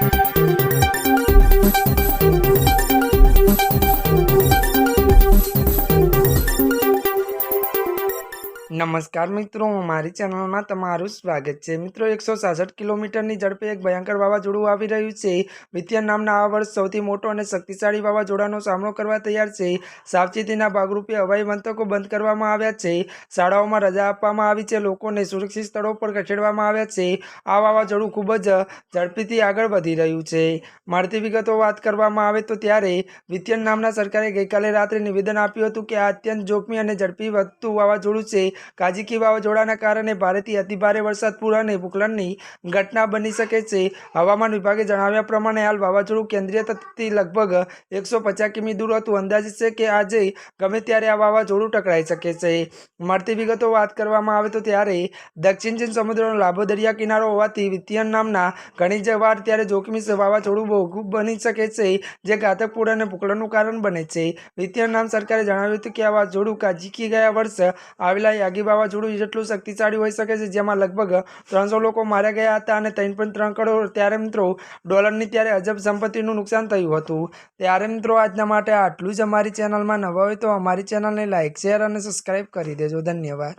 Thank you. નમસ્કાર મિત્રો, મારી ચેનલમાં તમારું સ્વાગત છે. મિત્રો, એકસો સાસઠ કિલોમીટરની ઝડપે એક ભયંકર વાવાઝોડું આવી રહ્યું છે. વિત્યન નામના આ વર્ષ સૌથી મોટો અને શક્તિશાળી વાવાઝોડાનો સામનો કરવા તૈયાર છે. સાવચેતીના ભાગરૂપે હવાઈ મથકો બંધ કરવામાં આવ્યા છે. શાળાઓમાં રજા આપવામાં આવી છે. લોકોને સુરક્ષિત સ્થળો પર ખસેડવામાં આવ્યા છે. આ વાવાઝોડું ખૂબ જ ઝડપીથી આગળ વધી રહ્યું છે. મળતી વિગતો વાત કરવામાં આવે તો ત્યારે વિત્યન નામના સરકારે ગઈકાલે રાત્રે નિવેદન આપ્યું હતું કે આ અત્યંત જોખમી અને ઝડપી વધતું વાવાઝોડું છે. કાજીકી વાવાઝોડાના કારણે ભારેથી અતિભારે વરસાદ પૂર અને ભૂકલનની ઘટના બની શકે છે. હવામાન વિભાગે જણાવ્યા પ્રમાણે હાલ વાવાઝોડું કેન્દ્રીય તટથી લગભગ એકસો પચાસ કિમી દૂર હતું. અંદાજિત છે કે આજે ગમે ત્યારે આ વાવાઝોડું ટકરાઈ શકે છે. મળતી વિગતો વાત કરવામાં આવે તો ત્યારે દક્ષિણ ચીન સમુદ્રનો લાંબો દરિયા કિનારો હોવાથી વિત્તિયન નામના ઘણી જ વાર ત્યારે જોખમી વાવાઝોડું બહુ બની શકે છે, જે ઘાતક પૂર અને ભૂકલનનું કારણ બને છે. વિત્તિયન નામ સરકારે જણાવ્યું હતું કે આ વાવાઝોડું કાજીકી ગયા વર્ષ આવેલા યાગી વાવાઝોડું જેટલું શક્તિશાળી હોઈ શકે છે, જેમાં લગભગ ત્રણસો લોકો માર્યા ગયા હતા અને ત્રણ પોઈન્ટ ત્રણ કરોડ ત્યારે મિત્રો ડોલરની ત્યારે અજબ સંપત્તિનું નુકસાન થયું હતું. ત્યારે મિત્રો આજના માટે આટલું જ અમારી ચેનલમાં નવા હોય તો અમારી ચેનલને લાઇક શેર અને સબસ્ક્રાઈબ કરી દેજો. ધન્યવાદ.